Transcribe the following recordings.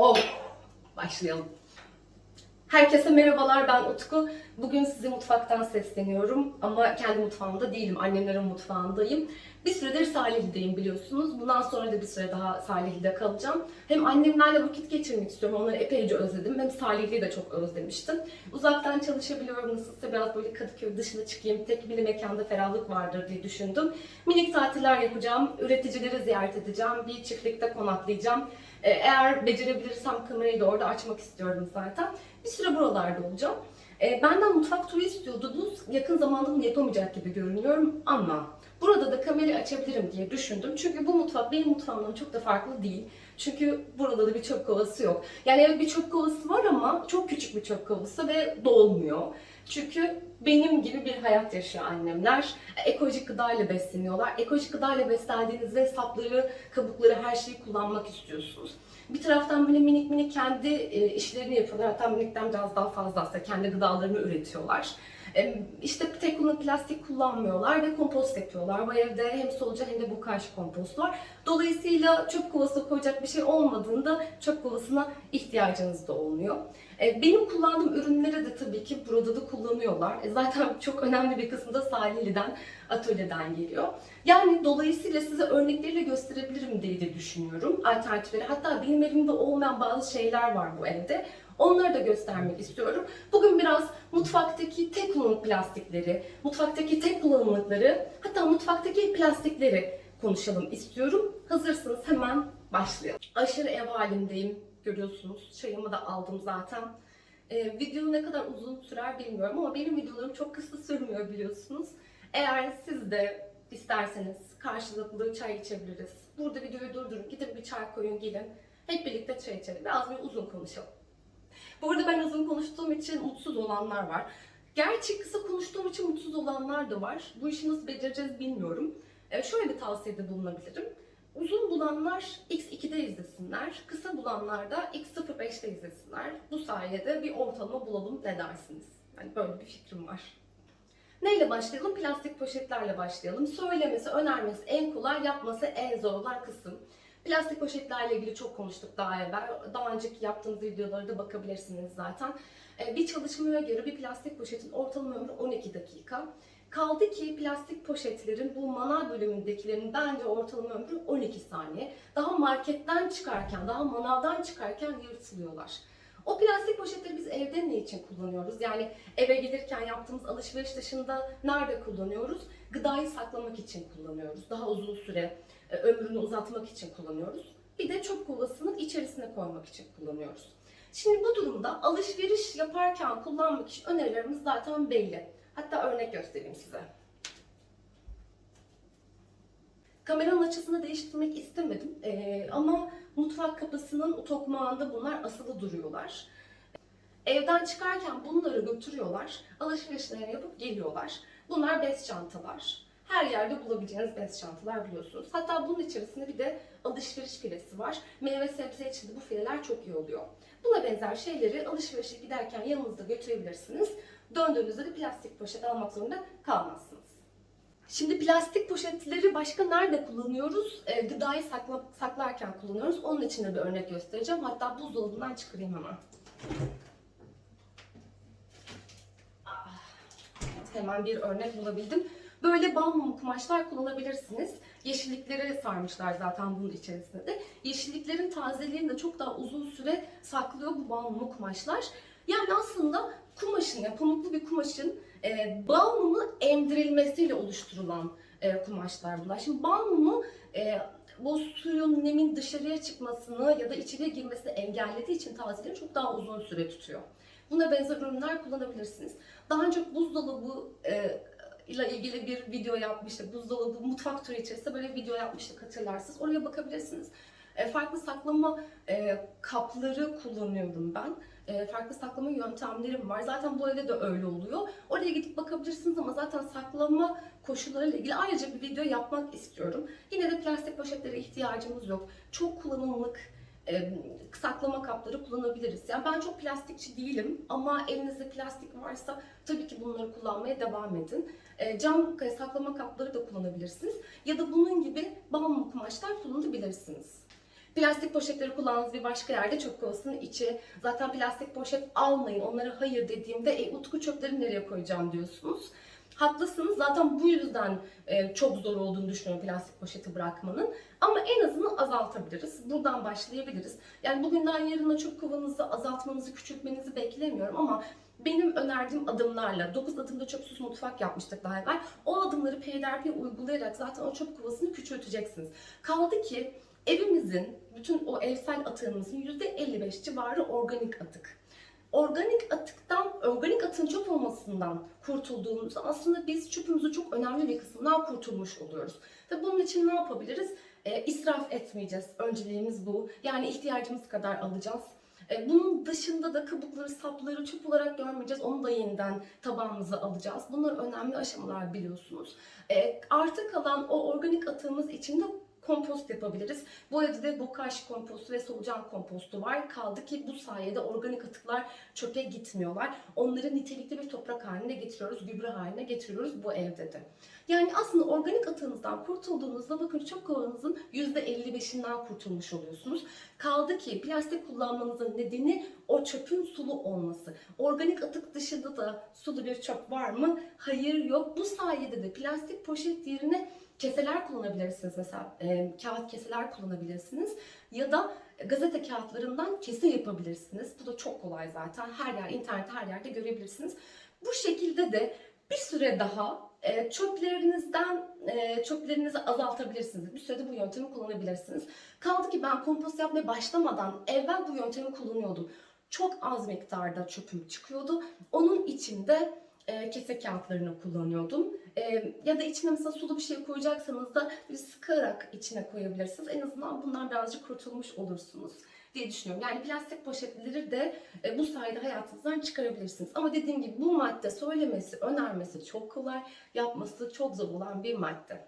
Oh, başlayalım. Herkese merhabalar, ben Utku. Bugün size mutfaktan sesleniyorum ama kendi mutfağımda değilim, annemlerin mutfağındayım. Bir süredir Salihli'deyim biliyorsunuz. Bundan sonra da bir süre daha Salihli'de kalacağım. Hem annemlerle vakit geçirmek istiyorum, onları epeyce özledim. Hem Salihli'yi de çok özlemiştim. Uzaktan çalışabiliyorum, nasılsa biraz böyle Kadıköy dışına çıkayım, tek bir mekanda ferahlık vardır diye düşündüm. Minik tatiller yapacağım, üreticileri ziyaret edeceğim, bir çiftlikte konaklayacağım. Ee, Eğer becerebilirsem kamerayı da orada açmak istiyorum zaten. Bir süre buralarda olacağım. Ee, Benden mutfak turu istiyordunuz. Yakın zamanda bunu yapamayacak gibi görünüyorum ama burada da kamerayı açabilirim diye düşündüm. Çünkü bu mutfak benim mutfağımdan çok da farklı değil. Çünkü burada da bir çöp kovası yok. Yani evet bir çöp kovası var ama çok küçük bir çöp kovası ve dolmuyor. Çünkü benim gibi bir hayat yaşıyor annemler. Ekolojik gıdayla besleniyorlar. Ekolojik gıdayla beslendiğinizde sapları, kabukları, her şeyi kullanmak istiyorsunuz. Bir taraftan böyle minik minik kendi e, işlerini yapıyorlar. Hatta minikten biraz daha fazla aslında kendi gıdalarını üretiyorlar. E, işte tek kullanımlı plastik kullanmıyorlar ve kompost yapıyorlar. Bu evde hem solucan hem de bokaj kompost var. Dolayısıyla çöp kovası koyacak bir şey olmadığında çöp kovasına ihtiyacınız da olmuyor. E, Benim kullandığım ürünleri de tabii ki burada da kullanıyorlar. E, Zaten çok önemli bir kısmı da Salihli'den, atölyeden geliyor. Yani dolayısıyla size örnekleriyle gösterebilirim diye de düşünüyorum alternatifleri. Hatta benim evimde olmayan bazı şeyler var bu evde. Onları da göstermek istiyorum. Bugün biraz mutfaktaki tek kullanımlık plastikleri, mutfaktaki tek kullanımlıkları, hatta mutfaktaki plastikleri konuşalım istiyorum. Hazırsanız hemen başlayalım. Aşırı ev halindeyim görüyorsunuz. Çayımı da aldım zaten. Ee, video ne kadar uzun sürer bilmiyorum ama benim videolarım çok kısa sürmüyor biliyorsunuz. Eğer siz de isterseniz karşılıklı çay içebiliriz. Burada videoyu durdurun, gidin bir çay koyun gelin. Hep birlikte çay içelim. Biraz bir uzun konuşalım. Bu arada ben uzun konuştuğum için mutsuz olanlar var. Gerçi kısa konuştuğum için mutsuz olanlar da var. Bu işi nasıl becereceğiz bilmiyorum. Ee, şöyle bir tavsiyede bulunabilirim. Uzun bulanlar X2'de izlesinler. Kısa bulanlar da X05'te izlesinler. Bu sayede bir ortalama bulalım ne dersiniz? Yani böyle bir fikrim var. Neyle başlayalım? Plastik poşetlerle başlayalım. Söylemesi, önermesi en kolay, yapması en zor olan kısım. Plastik poşetlerle ilgili çok konuştuk daha evvel. Daha önceki yaptığımız videolara da bakabilirsiniz zaten. Ee, Bir çalışmaya göre bir plastik poşetin ortalama ömrü 12 dakika. Kaldı ki plastik poşetlerin bu manav bölümündekilerin bence ortalama ömrü 12 saniye. Daha marketten çıkarken, daha manavdan çıkarken yırtılıyorlar. O plastik poşetleri biz evde ne için kullanıyoruz? Yani eve gelirken yaptığımız alışveriş dışında nerede kullanıyoruz? Gıdayı saklamak için kullanıyoruz. Daha uzun süre e, ömrünü uzatmak için kullanıyoruz. Bir de çöp kovasının içerisine koymak için kullanıyoruz. Şimdi bu durumda alışveriş yaparken kullanmak için önerilerimiz zaten belli. Hatta örnek göstereyim size. Kameranın açısını değiştirmek istemedim Ee, ama mutfak kapısının tokmağında bunlar asılı duruyorlar. Evden çıkarken bunları götürüyorlar, alışverişlerini yapıp geliyorlar. Bunlar bez çantalar. Her yerde bulabileceğiniz bez çantalar biliyorsunuz. Hatta bunun içerisinde bir de alışveriş filesi var. Meyve sebze için de bu fileler çok iyi oluyor. Buna benzer şeyleri alışverişe giderken yanınızda götürebilirsiniz. Döndüğünüzde de plastik poşet almak zorunda kalmazsınız. Şimdi plastik poşetleri başka nerede kullanıyoruz? E, gıdayı sakla, saklarken kullanıyoruz. Onun için de bir örnek göstereceğim. Hatta buzdolabından çıkarayım hemen. Ah, evet, hemen bir örnek bulabildim. Böyle bal mumu kumaşlar kullanabilirsiniz. Yeşillikleri sarmışlar zaten bunun içerisinde de. Yeşilliklerin tazeliğini de çok daha uzun süre saklıyor bu bal mumu kumaşlar. Yani aslında kumaşın, yani pamuklu bir kumaşın e, bal emdirilmesiyle oluşturulan e, kumaşlar bunlar. Şimdi bal e, bu suyun nemin dışarıya çıkmasını ya da içeriye girmesini engellediği için tazeliğini çok daha uzun süre tutuyor. Buna benzer ürünler kullanabilirsiniz. Daha önce buzdolabı e, ile ilgili bir video yapmıştık. Buzdolabı mutfak turu içerisinde böyle video yapmıştık hatırlarsınız. Oraya bakabilirsiniz. E, farklı saklama e, kapları kullanıyorum ben. E, farklı saklama yöntemlerim var. Zaten bu evde de öyle oluyor. Oraya gidip bakabilirsiniz ama zaten saklama koşullarıyla ilgili ayrıca bir video yapmak istiyorum. Yine de plastik poşetlere ihtiyacımız yok. Çok kullanımlık saklama kapları kullanabiliriz. Yani ben çok plastikçi değilim ama elinizde plastik varsa tabii ki bunları kullanmaya devam edin. Cam saklama kapları da kullanabilirsiniz. Ya da bunun gibi bambu kumaşlar kullanabilirsiniz. Plastik poşetleri kullandığınız bir başka yerde çöp kovasının içi. Zaten plastik poşet almayın, onlara hayır dediğimde e, utku çöpleri nereye koyacağım diyorsunuz. Haklısınız. Zaten bu yüzden e, çok zor olduğunu düşünüyorum plastik poşeti bırakmanın. Ama en azından azaltabiliriz. Buradan başlayabiliriz. Yani bugünden yarına çöp kovanınızı azaltmanızı, küçültmenizi beklemiyorum ama benim önerdiğim adımlarla, 9 adımda çöpsüz mutfak yapmıştık daha evvel. O adımları peyderpey uygulayarak zaten o çöp kovasını küçülteceksiniz. Kaldı ki evimizin, bütün o evsel atığımızın %55 civarı organik atık. Organik atıktan, organik atığın çöp olmasından kurtulduğumuzda aslında biz çöpümüzün çok önemli bir kısmından kurtulmuş oluyoruz. Ve bunun için ne yapabiliriz? E, israf etmeyeceğiz. Önceliğimiz bu. Yani ihtiyacımız kadar alacağız. E, Bunun dışında da kabukları, sapları çöp olarak görmeyeceğiz. Onu da yeniden tabağımıza alacağız. Bunlar önemli aşamalar biliyorsunuz. E, Arta kalan o organik atığımız için de kompost yapabiliriz. Bu evde de bokashi kompostu ve solucan kompostu var. Kaldı ki bu sayede organik atıklar çöpe gitmiyorlar. Onları nitelikli bir toprak haline getiriyoruz, gübre haline getiriyoruz bu evde de. Yani aslında organik atığınızdan kurtulduğunuzda bakın çöp kovanızın %55'inden kurtulmuş oluyorsunuz. Kaldı ki plastik kullanmanızın nedeni o çöpün sulu olması. Organik atık dışında da sulu bir çöp var mı? Hayır yok. Bu sayede de plastik poşet yerine keseler kullanabilirsiniz mesela e, kağıt keseler kullanabilirsiniz ya da gazete kağıtlarından kese yapabilirsiniz. Bu da çok kolay zaten. Her yer, internette her yerde görebilirsiniz. Bu şekilde de bir süre daha e, çöplerinizden e, çöplerinizi azaltabilirsiniz. Bir sürede bu yöntemi kullanabilirsiniz. Kaldı ki ben kompost yapmaya başlamadan evvel bu yöntemi kullanıyordum. Çok az miktarda çöpüm çıkıyordu. Onun için de e, kese kağıtlarını kullanıyordum. E, ya da içine mesela sulu bir şey koyacaksanız da bir sıkarak içine koyabilirsiniz. En azından bundan birazcık kurtulmuş olursunuz diye düşünüyorum. Yani plastik poşetleri de e, bu sayede hayatınızdan çıkarabilirsiniz. Ama dediğim gibi bu madde söylemesi, önermesi çok kolay, yapması çok zor olan bir madde.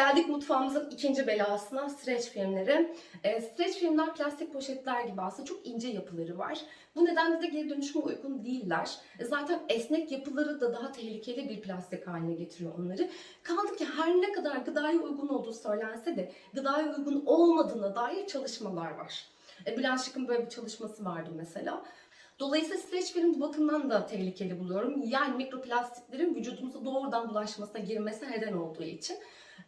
Geldik mutfağımızın ikinci belasına, streç filmleri. E, streç filmler plastik poşetler gibi aslında çok ince yapıları var. Bu nedenle de geri dönüşüme uygun değiller. E, zaten esnek yapıları da daha tehlikeli bir plastik haline getiriyor onları. Kaldı ki her ne kadar gıdaya uygun olduğu söylense de gıdaya uygun olmadığına dair çalışmalar var. E, Bülent Şık'ın böyle bir çalışması vardı mesela. Dolayısıyla streç film bu bakımdan da tehlikeli buluyorum. Yani mikroplastiklerin vücudumuza doğrudan bulaşmasına girmesi neden olduğu için.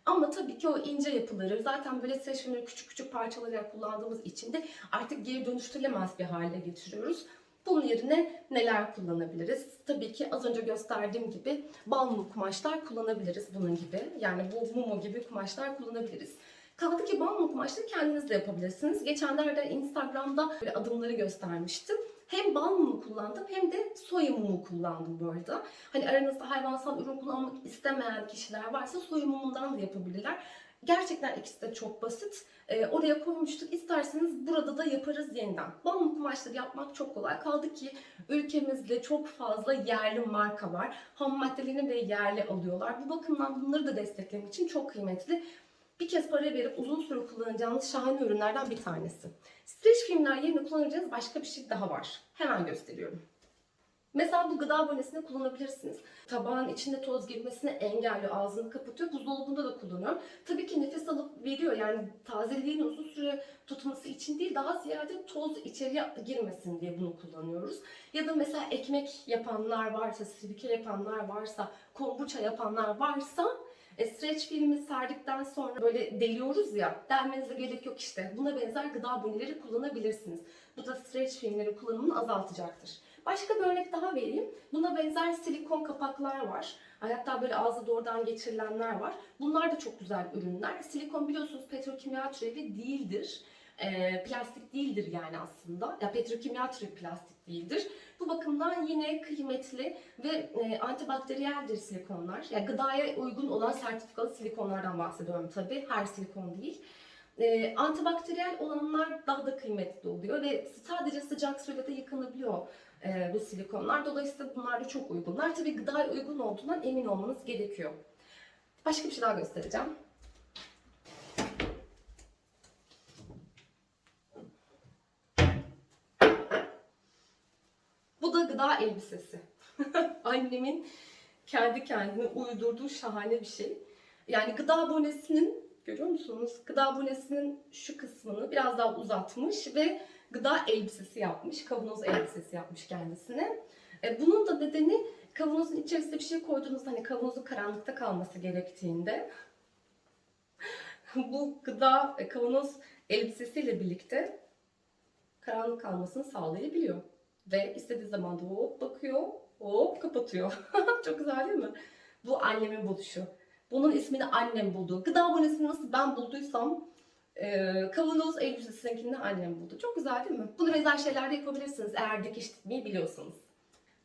Ama tabii ki o ince yapıları zaten böyle filmleri küçük küçük parçalayarak kullandığımız için de artık geri dönüştürülemez bir hale getiriyoruz. Bunun yerine neler kullanabiliriz? Tabii ki az önce gösterdiğim gibi bal mumu kumaşlar kullanabiliriz bunun gibi. Yani bu mumu gibi kumaşlar kullanabiliriz. Kaldı ki bal mumu kumaşları kendiniz de yapabilirsiniz. Geçenlerde Instagram'da böyle adımları göstermiştim. Hem bal mumu kullandım hem de soya mumu kullandım bu arada. Hani aranızda hayvansal ürün kullanmak istemeyen kişiler varsa soya mumundan da yapabilirler. Gerçekten ikisi de çok basit. Ee, oraya koymuştuk. İsterseniz burada da yaparız yeniden. Bal mumu kumaşları yapmak çok kolay. Kaldı ki ülkemizde çok fazla yerli marka var. Ham maddelerini de yerli alıyorlar. Bu bakımdan bunları da desteklemek için çok kıymetli. Bir kez para verip uzun süre kullanacağınız şahane ürünlerden bir tanesi. Streç filmler yerine kullanacağınız başka bir şey daha var. Hemen gösteriyorum. Mesela bu gıda abonesini kullanabilirsiniz. Tabağın içinde toz girmesini engelliyor, ağzını kapatıyor. Buzdolabında da kullanıyorum. Tabii ki nefes alıp veriyor. Yani tazeliğini uzun süre tutması için değil, daha ziyade toz içeriye girmesin diye bunu kullanıyoruz. Ya da mesela ekmek yapanlar varsa, sirke yapanlar varsa, kombuça yapanlar varsa e, streç filmi serdikten sonra böyle deliyoruz ya, delmenize gerek yok işte. Buna benzer gıda aboneleri kullanabilirsiniz. Bu da streç filmleri kullanımını azaltacaktır. Başka bir örnek daha vereyim. Buna benzer silikon kapaklar var. Hatta böyle ağza doğrudan geçirilenler var. Bunlar da çok güzel ürünler. Silikon biliyorsunuz petrokimya türevi değildir. E, plastik değildir yani aslında. Ya petrokimya türevi plastik değildir. Bu bakımdan yine kıymetli ve e, antibakteriyeldir silikonlar. Yani gıdaya uygun olan sertifikalı silikonlardan bahsediyorum tabii. Her silikon değil. E, antibakteriyel olanlar daha da kıymetli oluyor ve sadece sıcak suyla da yıkanabiliyor e, bu silikonlar. Dolayısıyla bunlar da çok uygunlar. Tabii gıdaya uygun olduğundan emin olmanız gerekiyor. Başka bir şey daha göstereceğim. Bu da gıda elbisesi. Annemin kendi kendine uydurduğu şahane bir şey. Yani gıda abonesinin Görüyor musunuz? Gıda abonesinin şu kısmını biraz daha uzatmış ve gıda elbisesi yapmış. Kavanoz elbisesi yapmış kendisine. E, bunun da nedeni kavanozun içerisine bir şey koyduğunuzda hani kavanozun karanlıkta kalması gerektiğinde bu gıda e, kavanoz elbisesiyle birlikte karanlık kalmasını sağlayabiliyor. Ve istediği zaman da hop bakıyor, hop kapatıyor. Çok güzel değil mi? Bu annemin buluşu. Bunun ismini annem buldu. Gıda abonesini nasıl ben bulduysam e, kavanoz elbisesinkini annem buldu. Çok güzel değil mi? Bunu benzer şeyler de yapabilirsiniz eğer dikiş dikmeyi biliyorsanız.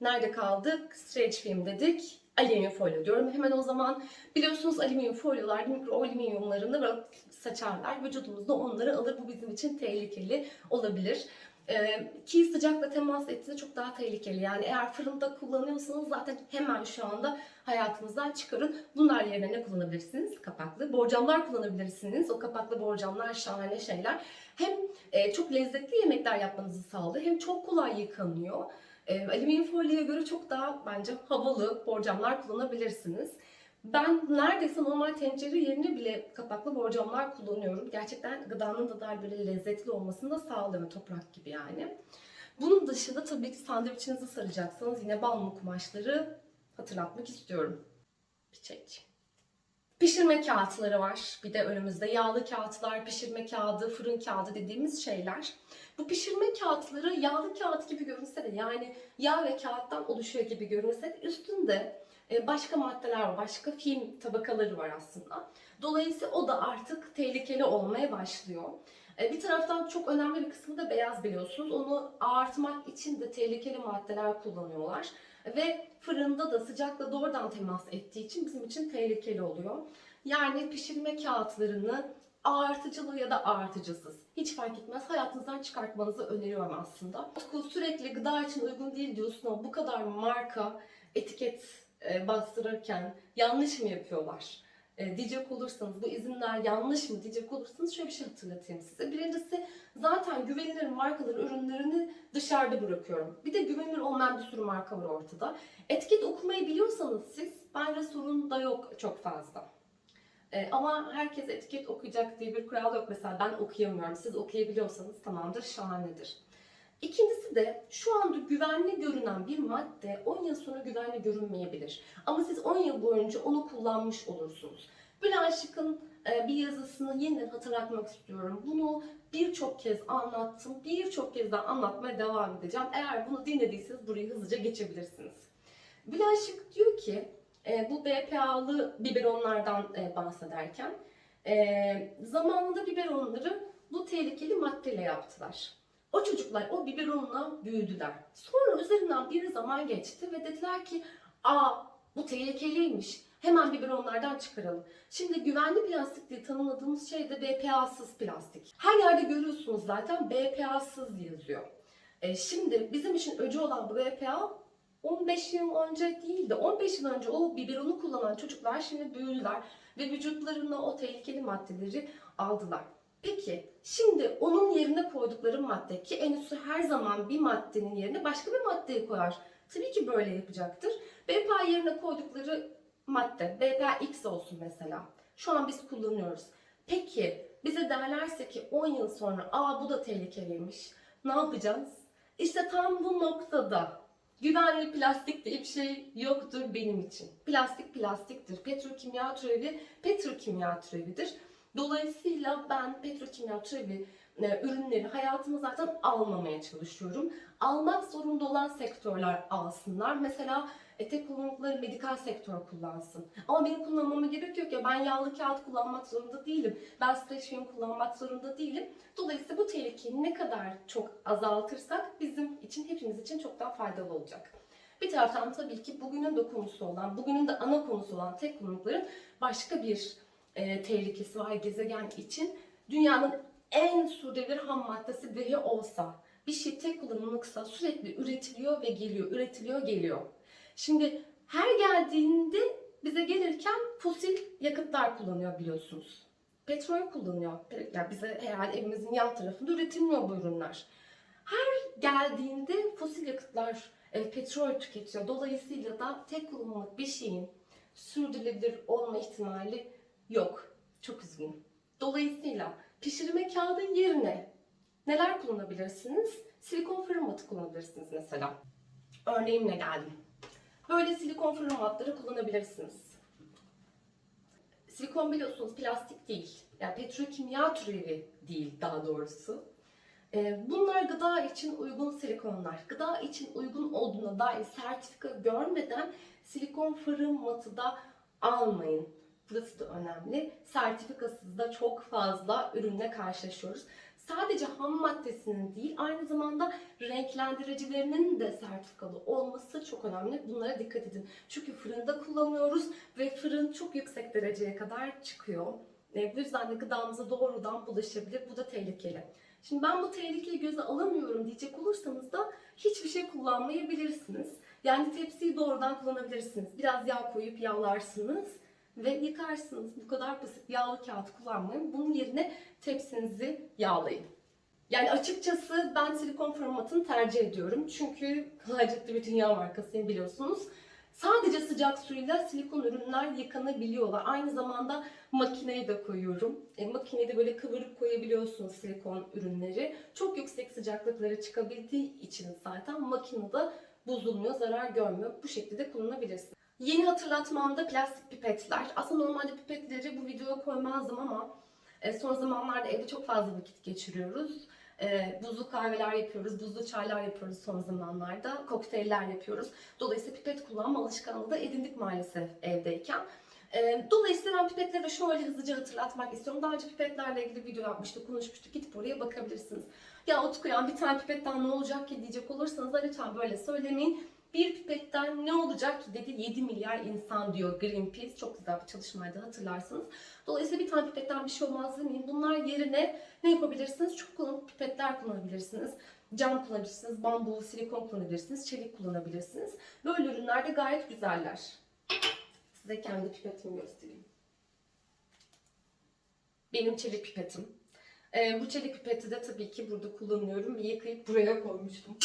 Nerede kaldık? Stretch film dedik. Alüminyum folyo diyorum. Hemen o zaman biliyorsunuz alüminyum folyolar mikro alüminyumlarını böyle saçarlar. Vücudumuzda onları alır. Bu bizim için tehlikeli olabilir. Ee, ki sıcakla temas ettiğinde çok daha tehlikeli. Yani eğer fırında kullanıyorsanız zaten hemen şu anda hayatınızdan çıkarın. Bunlar yerine ne kullanabilirsiniz? Kapaklı borcamlar kullanabilirsiniz. O kapaklı borcamlar şahane şeyler. Hem e, çok lezzetli yemekler yapmanızı sağlıyor hem çok kolay yıkanıyor. E, alüminyum folyoya göre çok daha bence havalı borcamlar kullanabilirsiniz. Ben neredeyse normal tencere yerine bile kapaklı borcamlar kullanıyorum. Gerçekten gıdanın da daha böyle lezzetli olmasını da sağlıyor toprak gibi yani. Bunun dışında tabii ki sandviçinizi saracaksanız yine balmum kumaşları hatırlatmak istiyorum. Bir çek. Pişirme kağıtları var. Bir de önümüzde yağlı kağıtlar, pişirme kağıdı, fırın kağıdı dediğimiz şeyler. Bu pişirme kağıtları yağlı kağıt gibi görünse de yani yağ ve kağıttan oluşuyor gibi görünse de üstünde başka maddeler var, başka film tabakaları var aslında. Dolayısıyla o da artık tehlikeli olmaya başlıyor. E, Bir taraftan çok önemli bir kısmı da beyaz biliyorsunuz. Onu ağartmak için de tehlikeli maddeler kullanıyorlar. Ve fırında da sıcakla doğrudan temas ettiği için bizim için tehlikeli oluyor. Yani pişirme kağıtlarını ağartıcılı ya da ağartıcısız hiç fark etmez hayatınızdan çıkartmanızı öneriyorum aslında. Sürekli gıda için uygun değil diyorsun ama bu kadar marka etiket e, bastırırken yanlış mı yapıyorlar? E, diyecek olursanız bu izinler yanlış mı diyecek olursanız şöyle bir şey hatırlatayım size. Birincisi zaten güvenilir markaların ürünlerini dışarıda bırakıyorum. Bir de güvenilir olmayan bir sürü marka var ortada. Etiket okumayı biliyorsanız siz bence sorun da yok çok fazla. E, ama herkes etiket okuyacak diye bir kural yok. Mesela ben okuyamıyorum. Siz okuyabiliyorsanız tamamdır, şahanedir. İkincisi de şu anda güvenli görünen bir madde 10 yıl sonra güvenli görünmeyebilir. Ama siz 10 yıl boyunca onu kullanmış olursunuz. Bülent Şık'ın e, bir yazısını yeniden hatırlatmak istiyorum. Bunu birçok kez anlattım. Birçok kez daha anlatmaya devam edeceğim. Eğer bunu dinlediyseniz burayı hızlıca geçebilirsiniz. Bülent Şık diyor ki e, bu BPA'lı biberonlardan e, bahsederken zamanında biberonları bu tehlikeli maddeyle yaptılar. O çocuklar o biberonla büyüdüler. Sonra üzerinden bir zaman geçti ve dediler ki aa bu tehlikeliymiş. Hemen biberonlardan çıkaralım. Şimdi güvenli plastik diye tanımladığımız şey de BPA'sız plastik. Her yerde görüyorsunuz zaten BPA'sız yazıyor. E, şimdi bizim için öcü olan bu BPA 15 yıl önce değil de 15 yıl önce o biberonu kullanan çocuklar şimdi büyüdüler ve vücutlarına o tehlikeli maddeleri aldılar. Peki şimdi onun yerine koydukları madde ki endüstri her zaman bir maddenin yerine başka bir maddeyi koyar. Tabii ki böyle yapacaktır. BPA yerine koydukları madde BPA-X olsun mesela. Şu an biz kullanıyoruz. Peki bize derlerse ki 10 yıl sonra aa bu da tehlikeliymiş. Ne yapacağız? İşte tam bu noktada güvenli plastik diye bir şey yoktur benim için. Plastik plastiktir. Petrokimya türevi petrokimya türevidir. Dolayısıyla ben petrokimya türevi e, ürünleri hayatıma zaten almamaya çalışıyorum. Almak zorunda olan sektörler alsınlar. Mesela ete kullandıkları medikal sektör kullansın. Ama benim kullanmama gerek yok ya. Ben yağlı kağıt kullanmak zorunda değilim. Ben streç film kullanmak zorunda değilim. Dolayısıyla bu tehlikeyi ne kadar çok azaltırsak bizim için, hepimiz için çok daha faydalı olacak. Bir taraftan tabii ki bugünün de konusu olan, bugünün de ana konusu olan tek kullanımların başka bir e, tehlikesi var gezegen için. Dünyanın en sürdürülebilir ham maddesi dahi olsa bir şey tek kullanımlıksa sürekli üretiliyor ve geliyor, üretiliyor, geliyor. Şimdi her geldiğinde bize gelirken fosil yakıtlar kullanıyor biliyorsunuz. Petrol kullanıyor. Yani bize herhalde evimizin yan tarafında üretilmiyor bu ürünler. Her geldiğinde fosil yakıtlar, e, petrol tüketiyor. Dolayısıyla da tek kullanımlık bir şeyin sürdürülebilir olma ihtimali yok. Çok üzgünüm. Dolayısıyla pişirme kağıdı yerine neler kullanabilirsiniz? Silikon fırın matı kullanabilirsiniz mesela. Örneğimle geldim. Böyle silikon fırın matları kullanabilirsiniz. Silikon biliyorsunuz plastik değil. Yani petrokimya türevi değil daha doğrusu. Ee, Bunlar gıda için uygun silikonlar. Gıda için uygun olduğuna dair sertifika görmeden silikon fırın matı da almayın. Burası da önemli. Sertifikasız da çok fazla ürünle karşılaşıyoruz. Sadece ham maddesinin değil, aynı zamanda renklendiricilerinin de sertifikalı olması çok önemli. Bunlara dikkat edin. Çünkü fırında kullanıyoruz ve fırın çok yüksek dereceye kadar çıkıyor. E, bu yüzden de gıdamıza doğrudan bulaşabilir. Bu da tehlikeli. Şimdi ben bu tehlikeyi göze alamıyorum diyecek olursanız da hiçbir şey kullanmayabilirsiniz. Yani tepsiyi doğrudan kullanabilirsiniz. Biraz yağ koyup yağlarsınız ve yıkarsınız. Bu kadar basit. Yağlı kağıt kullanmayın. Bunun yerine tepsinizi yağlayın. Yani açıkçası ben silikon formatını tercih ediyorum. Çünkü Hacettepe bir dünya markasıyım biliyorsunuz. Sadece sıcak suyla silikon ürünler yıkanabiliyorlar. Aynı zamanda makineye de koyuyorum. E, makinede böyle kıvırıp koyabiliyorsunuz silikon ürünleri. Çok yüksek sıcaklıklara çıkabildiği için zaten makinede bozulmuyor, zarar görmüyor. Bu şekilde kullanabilirsiniz. Yeni hatırlatmamda plastik pipetler. Aslında normalde pipetleri bu videoya koymazdım ama e, son zamanlarda evde çok fazla vakit geçiriyoruz. E, buzlu kahveler yapıyoruz, buzlu çaylar yapıyoruz son zamanlarda, kokteyller yapıyoruz. Dolayısıyla pipet kullanma alışkanlığı da edindik maalesef evdeyken. E, dolayısıyla ben pipetleri şöyle hızlıca hatırlatmak istiyorum. Daha önce pipetlerle ilgili video yapmıştık, konuşmuştuk. Gidip oraya bakabilirsiniz. Ya Utku ya bir tane pipetten ne olacak ki diyecek olursanız da lütfen böyle söylemeyin. Bir pipetten ne olacak ki dedi 7 milyar insan diyor Greenpeace. Çok güzel bir çalışmaydı hatırlarsınız. Dolayısıyla bir tane pipetten bir şey olmaz demeyin. Bunlar yerine ne yapabilirsiniz? Çok kullanıp pipetler kullanabilirsiniz. Cam kullanabilirsiniz, bambu, silikon kullanabilirsiniz, çelik kullanabilirsiniz. Böyle ürünler de gayet güzeller. Size kendi pipetimi göstereyim. Benim çelik pipetim. Ee, bu çelik pipeti de tabii ki burada kullanıyorum. Yıkayıp buraya koymuştum.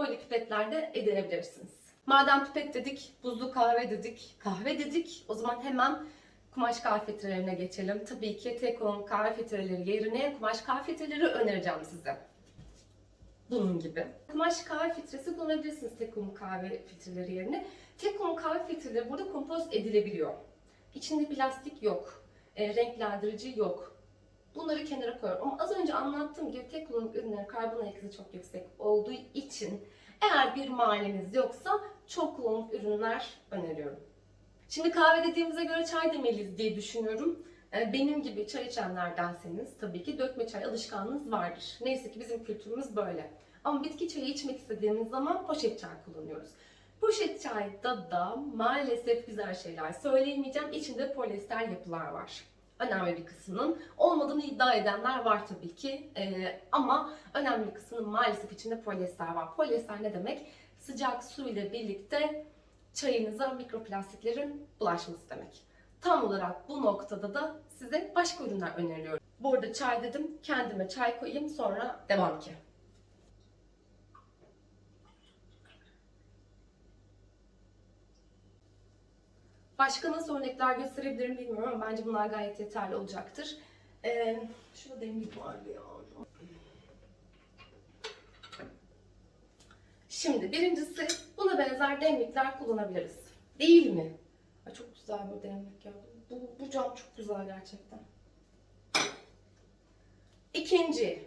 Böyle pipetler de edinebilirsiniz. Madem pipet dedik, buzlu kahve dedik, kahve dedik. O zaman hemen kumaş kahve filtrelerine geçelim. Tabii ki Tekon kahve filtreleri yerine kumaş kahve filtreleri önereceğim size. Bunun gibi. Kumaş kahve filtresi kullanabilirsiniz Tekon kahve filtreleri yerine. Tekon kahve filtreleri burada kompost edilebiliyor. İçinde plastik yok, e, renklendirici yok. Bunları kenara koyuyorum. Ama az önce anlattığım gibi tek kullanımlık ürünlerin karbon ayak çok yüksek olduğu için eğer bir maleniz yoksa çok kullanımlık ürünler öneriyorum. Şimdi kahve dediğimize göre çay demeliyiz diye düşünüyorum. Ee, Benim gibi çay içenlerdenseniz tabii ki dökme çay alışkanlığınız vardır. Neyse ki bizim kültürümüz böyle. Ama bitki çayı içmek istediğimiz zaman poşet çay kullanıyoruz. Poşet çayda da maalesef güzel şeyler söyleyemeyeceğim. İçinde polyester yapılar var önemli bir kısmının. Olmadığını iddia edenler var tabii ki. Ee, ama önemli bir kısmının maalesef içinde polyester var. Polyester ne demek? Sıcak su ile birlikte çayınıza mikroplastiklerin bulaşması demek. Tam olarak bu noktada da size başka ürünler öneriyorum. Bu arada çay dedim, kendime çay koyayım sonra devam ki. Başka nasıl örnekler gösterebilirim bilmiyorum ama bence bunlar gayet yeterli olacaktır. Ee, şurada demlik vardı ya. Şimdi birincisi buna benzer demlikler kullanabiliriz. Değil mi? Ay çok güzel bu demlik ya. Bu, bu cam çok güzel gerçekten. İkinci.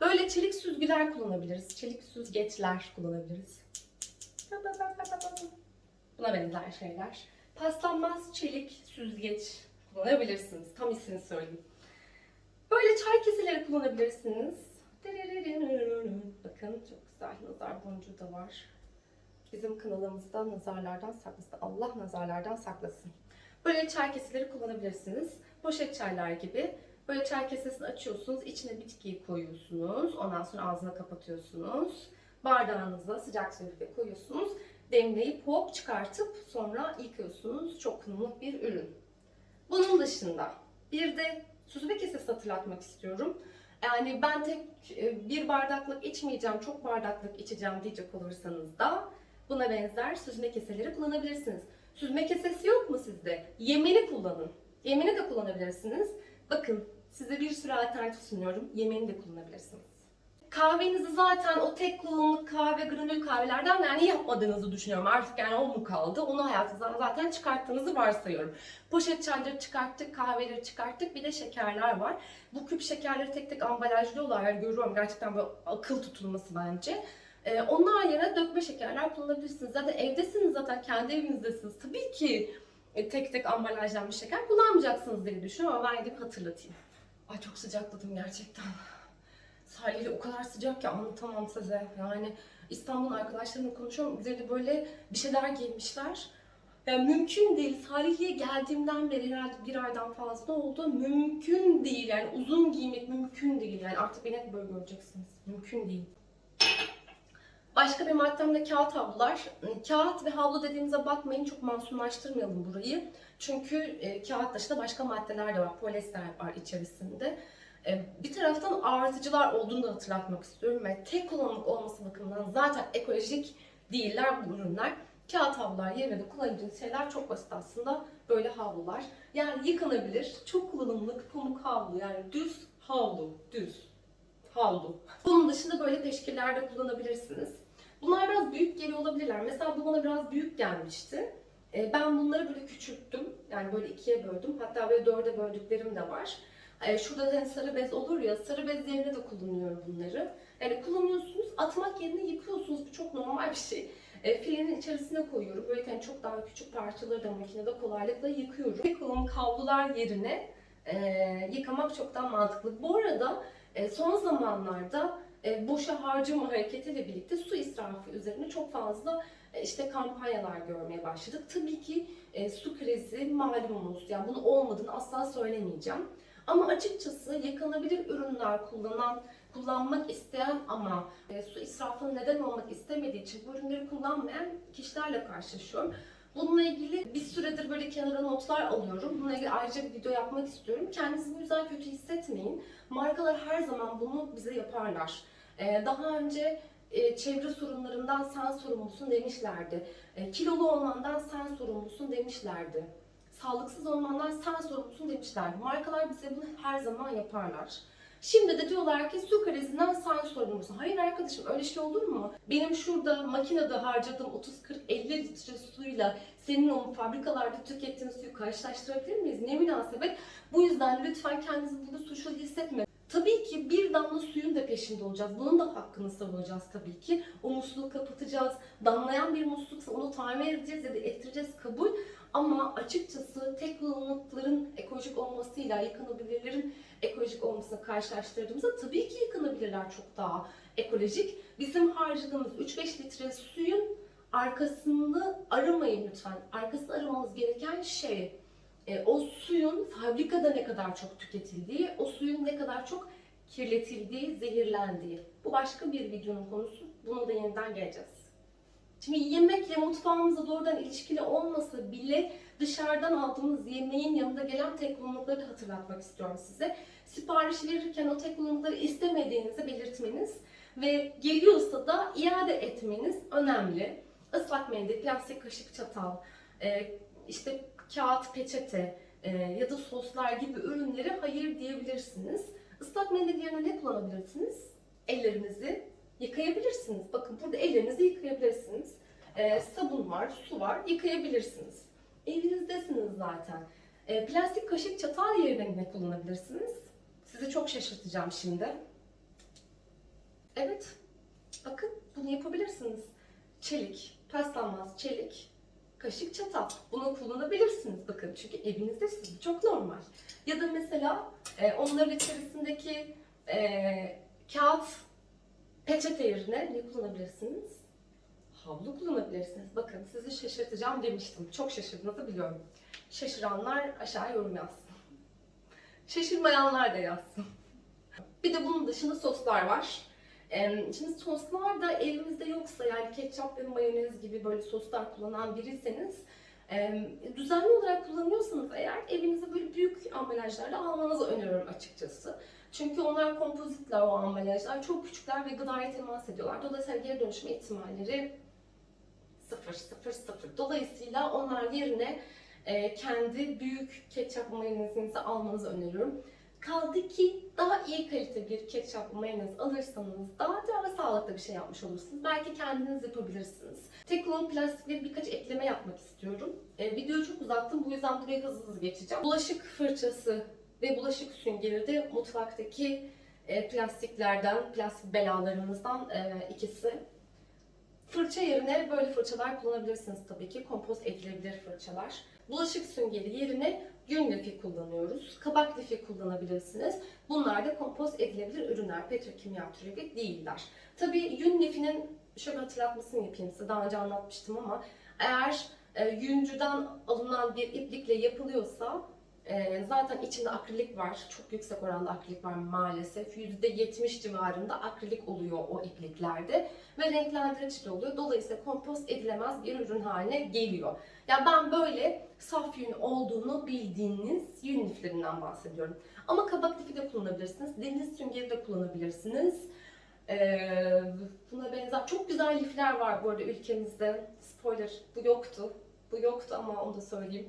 Böyle çelik süzgüler kullanabiliriz. Çelik süzgeçler kullanabiliriz. Buna benzer şeyler. Paslanmaz çelik süzgeç kullanabilirsiniz. Tam ismini söyleyeyim. Böyle çay keseleri kullanabilirsiniz. Bakın çok güzel nazar boncuğu da var. Bizim kanalımızda nazarlardan saklasın. Allah nazarlardan saklasın. Böyle çay keseleri kullanabilirsiniz. Poşet çaylar gibi. Böyle çay kesesini açıyorsunuz. içine bitkiyi koyuyorsunuz. Ondan sonra ağzına kapatıyorsunuz. Bardağınıza sıcak suyu koyuyorsunuz demleyip hop çıkartıp sonra yıkıyorsunuz. Çok kullanımlık bir ürün. Bunun dışında bir de süzme kesesi hatırlatmak istiyorum. Yani ben tek e, bir bardaklık içmeyeceğim, çok bardaklık içeceğim diyecek olursanız da buna benzer süzme keseleri kullanabilirsiniz. Süzme kesesi yok mu sizde? Yemeni kullanın. Yemeni de kullanabilirsiniz. Bakın size bir sürü alternatif sunuyorum. Yemeni de kullanabilirsiniz. Kahvenizi zaten o tek kullanımlık kahve, granül kahvelerden yani yapmadığınızı düşünüyorum. Artık yani o mu kaldı? Onu hayatınızdan zaten çıkarttığınızı varsayıyorum. Poşet çayları çıkarttık, kahveleri çıkarttık. Bir de şekerler var. Bu küp şekerleri tek tek ambalajlıyorlar. Yani görüyorum gerçekten böyle akıl tutulması bence. Ee, onlar yerine dökme şekerler kullanabilirsiniz. Zaten evdesiniz zaten kendi evinizdesiniz. Tabii ki e, tek tek ambalajlanmış şeker kullanmayacaksınız diye düşünüyorum ama ben gidip hatırlatayım. Ay çok sıcakladım gerçekten. Sahili o kadar sıcak ki anlatamam size. Yani İstanbul'un arkadaşlarımla konuşuyorum. Üzerinde böyle bir şeyler giymişler. Yani mümkün değil. Salihli'ye geldiğimden beri herhalde bir aydan fazla oldu. Mümkün değil. Yani uzun giymek mümkün değil. Yani artık beni hep böyle göreceksiniz. Mümkün değil. Başka bir maddem de kağıt havlular. Kağıt ve havlu dediğimize bakmayın çok masumlaştırmayalım burayı. Çünkü e, kağıt dışında başka maddeler de var. Polyester var içerisinde. E, bir taraftan ağırtıcılar olduğunu da hatırlatmak istiyorum ve tek kullanımlık olması bakımından zaten ekolojik değiller bu ürünler. Kağıt havlular yerine de kullanabileceğiniz şeyler çok basit aslında. Böyle havlular. Yani yıkanabilir, çok kullanımlık pamuk havlu yani düz havlu, düz havlu. Bunun dışında böyle peşkirler de kullanabilirsiniz. Bunlar biraz büyük geliyor olabilirler. Mesela bu bana biraz büyük gelmişti. E, Ben bunları böyle küçülttüm. Yani böyle ikiye böldüm. Hatta böyle dörde böldüklerim de var. E, Şurada hani sarı bez olur ya, sarı bez yerine de kullanıyorum bunları. Yani kullanıyorsunuz, atmak yerine yıkıyorsunuz. Bu çok normal bir şey. E, filenin içerisine koyuyorum. Böyle hani çok daha küçük parçaları da makinede kolaylıkla yıkıyorum. Kullanım havlular yerine e, yıkamak çok daha mantıklı. Bu arada e, son zamanlarda e, boşa harcama hareketiyle birlikte su israfı üzerine çok fazla e, işte kampanyalar görmeye başladık. Tabii ki e, su krizi malumunuz. Yani bunu olmadığını asla söylemeyeceğim. Ama açıkçası yıkanabilir ürünler kullanan, kullanmak isteyen ama e, su israfının neden olmak istemediği için bu ürünleri kullanmayan kişilerle karşılaşıyorum. Bununla ilgili bir süredir böyle kenara notlar alıyorum. Bununla ilgili ayrıca bir video yapmak istiyorum. Kendinizi bu yüzden kötü hissetmeyin. Markalar her zaman bunu bize yaparlar. Ee, Daha önce e, çevre sorunlarından sen sorumlusun demişlerdi. E, Kilolu olmandan sen sorumlusun demişlerdi. Sağlıksız olmandan sen sorumlusun demişlerdi. Markalar bize bunu her zaman yaparlar. Şimdi de diyorlar ki su krizinden sen sorumlusun. Hayır arkadaşım öyle şey olur mu? Benim şurada makinede harcadığım 30 40 50 litre suyla senin o fabrikalarda tükettiğin suyu karşılaştırabilir miyiz? Ne münasebet? Bu yüzden lütfen kendinizi burada suçlu hissetmeyin. Tabii ki bir damla suyun da peşinde olacağız. Bunun da hakkını savunacağız tabii ki. O musluğu kapatacağız. Damlayan bir musluksa onu tamir edeceğiz ya da ettireceğiz kabul. Ama açıkçası tek kullanımlıkların ekolojik olmasıyla yıkanabilirlerin ekolojik olmasını karşılaştırdığımızda tabii ki yıkanabilirler çok daha ekolojik. Bizim harcadığımız 3-5 litre suyun arkasını aramayın lütfen. Arkasını aramamız gereken şey e, o suyun fabrikada ne kadar çok tüketildiği, o suyun ne kadar çok kirletildiği, zehirlendiği. Bu başka bir videonun konusu. Buna da yeniden geleceğiz. Şimdi yemekle mutfağımızla doğrudan ilişkili olmasa bile dışarıdan aldığımız yemeğin yanında gelen tek kullanımlıkları da hatırlatmak istiyorum size. Sipariş verirken o tek kullanımlıkları istemediğinizi belirtmeniz ve geliyorsa da iade etmeniz önemli. Islak mendil, plastik kaşık, çatal, e, işte kağıt, peçete e, ya da soslar gibi ürünlere hayır diyebilirsiniz. Islak mendil yerine ne kullanabilirsiniz? Ellerinizi yıkayabilirsiniz. Bakın burada ellerinizi yıkayabilirsiniz. E, sabun var, su var, yıkayabilirsiniz. Evinizdesiniz zaten. E, plastik kaşık, çatal yerine ne kullanabilirsiniz? Sizi çok şaşırtacağım şimdi. Evet, bakın bunu yapabilirsiniz. Çelik, paslanmaz çelik, kaşık çatal. Bunu kullanabilirsiniz bakın çünkü evinizdesiniz. Bu çok normal. Ya da mesela e, onların içerisindeki e, kağıt peçete yerine ne kullanabilirsiniz? Havlu kullanabilirsiniz. Bakın sizi şaşırtacağım demiştim. Çok şaşırdığınızı biliyorum. Şaşıranlar aşağı yorum yazsın. Şaşırmayanlar da yazsın. Bir de bunun dışında soslar var. Şimdi soslar da elinizde yoksa yani ketçap ve mayonez gibi böyle soslar kullanan biriyseniz düzenli olarak kullanıyorsanız eğer evinize böyle büyük ambalajlarla almanızı öneriyorum açıkçası. Çünkü onlar kompozitler o ambalajlar çok küçükler ve gıdaya temas ediyorlar. Dolayısıyla geri dönüşme ihtimalleri 0 0 0. Dolayısıyla onlar yerine e, kendi büyük ketçap mayonezinizi almanızı öneriyorum. Kaldı ki daha iyi kalite bir ketçap mayonez alırsanız daha daha sağlıklı bir şey yapmış olursunuz. Belki kendiniz yapabilirsiniz. Tek kullanım plastikleri birkaç ekleme yapmak istiyorum. E, videoyu çok uzattım bu yüzden buraya hızlı hızlı geçeceğim. Bulaşık fırçası ve bulaşık süngeri de mutfaktaki e, plastiklerden, plastik belalarımızdan e, ikisi. Fırça yerine böyle fırçalar kullanabilirsiniz tabii ki. Kompost edilebilir fırçalar. Bulaşık süngeri yerine yün lifi kullanıyoruz. Kabak lifi kullanabilirsiniz. Bunlar da kompost edilebilir ürünler. Petrokimya türevi değiller. Tabii yün lifinin şöyle hatırlatmasını yapayım size. Daha önce anlatmıştım ama eğer e, yüncüden alınan bir iplikle yapılıyorsa e, zaten içinde akrilik var. Çok yüksek oranda akrilik var maalesef. %70 civarında akrilik oluyor o ipliklerde. Ve renklendirici de oluyor. Dolayısıyla kompost edilemez bir ürün haline geliyor. Ya ben böyle saf yün olduğunu bildiğiniz yün liflerinden bahsediyorum. Ama kabak lifi de kullanabilirsiniz. Deniz süngeri de kullanabilirsiniz. Ee, buna benzer çok güzel lifler var bu arada ülkemizde. Spoiler bu yoktu. Bu yoktu ama onu da söyleyeyim.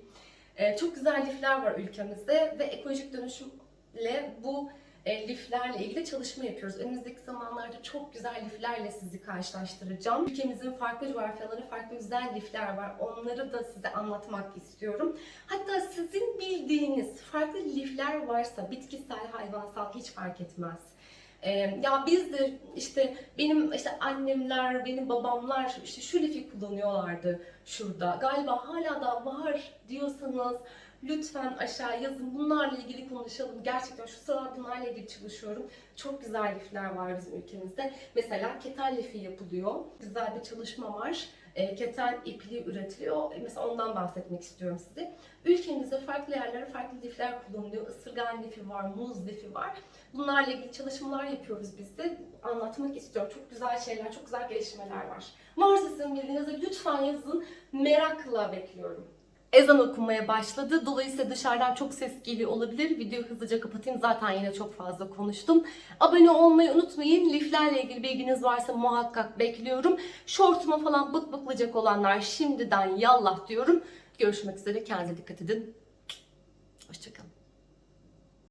Ee, çok güzel lifler var ülkemizde ve ekolojik dönüşümle bu e, liflerle ilgili çalışma yapıyoruz. Önümüzdeki zamanlarda çok güzel liflerle sizi karşılaştıracağım. Ülkemizin farklı coğrafyalarında farklı güzel lifler var. Onları da size anlatmak istiyorum. Hatta sizin bildiğiniz farklı lifler varsa bitkisel, hayvansal hiç fark etmez. Ee, ya biz de işte benim işte annemler, benim babamlar işte şu lifi kullanıyorlardı şurada. Galiba hala da var diyorsanız lütfen aşağı yazın. Bunlarla ilgili konuşalım. Gerçekten şu sıralar bunlarla ilgili çalışıyorum. Çok güzel lifler var bizim ülkemizde. Mesela keten lifi yapılıyor. Güzel bir çalışma var. E, keten ipliği üretiliyor. E, Mesela ondan bahsetmek istiyorum size. Ülkemizde farklı yerlere farklı lifler kullanılıyor. Isırgan lifi var, muz lifi var. Bunlarla ilgili çalışmalar yapıyoruz biz de. Anlatmak istiyorum. Çok güzel şeyler, çok güzel gelişmeler var. Varsa sizin bildiğiniz de lütfen yazın. Merakla bekliyorum. Ezan okunmaya başladı. Dolayısıyla dışarıdan çok ses geliyor olabilir. Videoyu hızlıca kapatayım. Zaten yine çok fazla konuştum. Abone olmayı unutmayın. Liflerle ilgili bilginiz varsa muhakkak bekliyorum. Şortuma falan bık bıklayacak olanlar şimdiden yallah diyorum. Görüşmek üzere. Kendinize dikkat edin. Hoşçakalın.